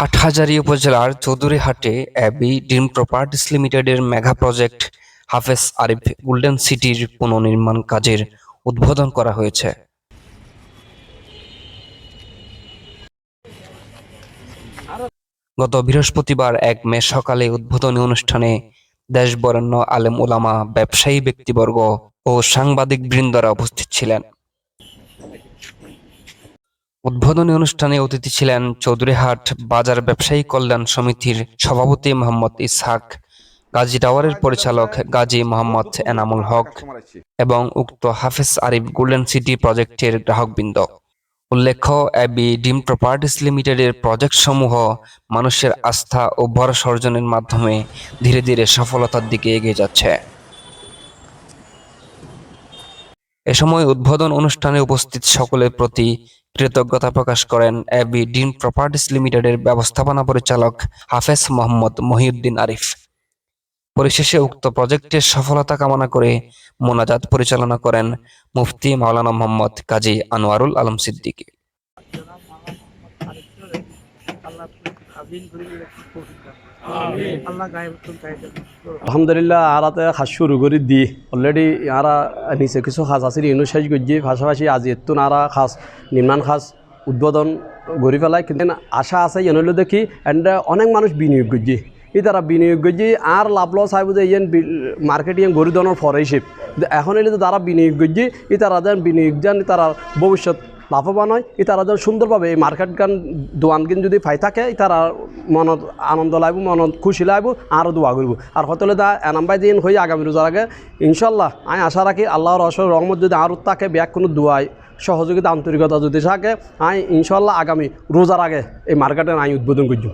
হাটহাজারী উপজেলার চৌধুরীহাটে Abby dream properties লিমিটেডের mega project Hafez Arif golden সিটির পুনর্নির্মাণ কাজের উদ্বোধন করা হয়েছে। গত বৃহস্পতিবার এক মে সকালে উদ্বোধনী অনুষ্ঠানে দেশ বরেণ্য আলেম ওলামা ব্যবসায়ী ব্যক্তিবর্গ ও সাংবাদিক বৃন্দরা উপস্থিত ছিলেন। উদ্বোধনী অনুষ্ঠানে অতিথি ছিলেন চৌধুরীহাট বাজার ব্যবসায়ী কল্যাণ সমিতির সভাপতি মোহাম্মদ ইসহাক, গাজী টাওয়ারের পরিচালক গাজী মোহাম্মদ এনামুল হক এবং উক্ত হাফেজ আরিফ গোল্ডেন সিটি প্রজেক্টের গ্রাহকবৃন্দ। উল্লেখ্য এবি ডিম প্রপার্টিস লিমিটেডের প্রজেক্ট সমূহ মানুষের আস্থা ও ভরসা অর্জনের মাধ্যমে ধীরে ধীরে সফলতার দিকে এগিয়ে যাচ্ছে। এ সময় উদ্বোধন অনুষ্ঠানে উপস্থিত সকলের প্রতি কৃতজ্ঞতা প্রকাশ করেন এবি ডিন প্রপার্টিস লিমিটেডের ব্যবস্থাপনা পরিচালক হাফেজ মোহাম্মদ মহিউদ্দিন আরিফ। পরিশেষে উক্ত প্রজেক্টের সফলতা কামনা করে মোনাজাত পরিচালনা করেন মুফতি মাওলানা মোহাম্মদ কাজী আনোয়ারুল আলম সিদ্দিকী। আলহামদুলিল্লাহ আরাতে কাজ শুরু করে দি। অলরেডি আরা নিচে কিছু সাজ আছে ইনু শেষ করছি। পাশাপাশি আজি এতুন আরা খাস নির্মাণ খাস উদ্বোধন গড়ি পেলাই কিন্তু আশা আছে এনলো দেখি এন্ড অনেক মানুষ বিনিয়োগ করছি। ই তারা বিনিয়োগ করছি আর লাভ লস আইব যে ইয়েন মার্কেট ইয়েন গড়ি ধরনের ফর এখন এলে তারা বিনিয়োগ করছি ই তারা যেন বিনিয়োগ যেন তারা ভবিষ্যৎ লাভবান হয়। তারা যেন সুন্দরভাবে এই মার্কেট গান, দোয়ান গান যদি পাই থাকে তারা মনত আনন্দ লাগব মনত খুশি লাগব আরও দোয়া করব। আর হতলে দা এনাম্বাই দিন হয়ে আগামী রোজার আগে, ইনশাল্লাহ আমি আশা রাখি আল্লাহর অসর রহমত যদি আরও তাকে ব্যাগ কোনো দোয়াই সহযোগিতা, আন্তরিকতা যদি থাকে আমি ইনশাল্লাহ আগামী রোজার আগে এই মার্কেটে আমি উদ্বোধন করছি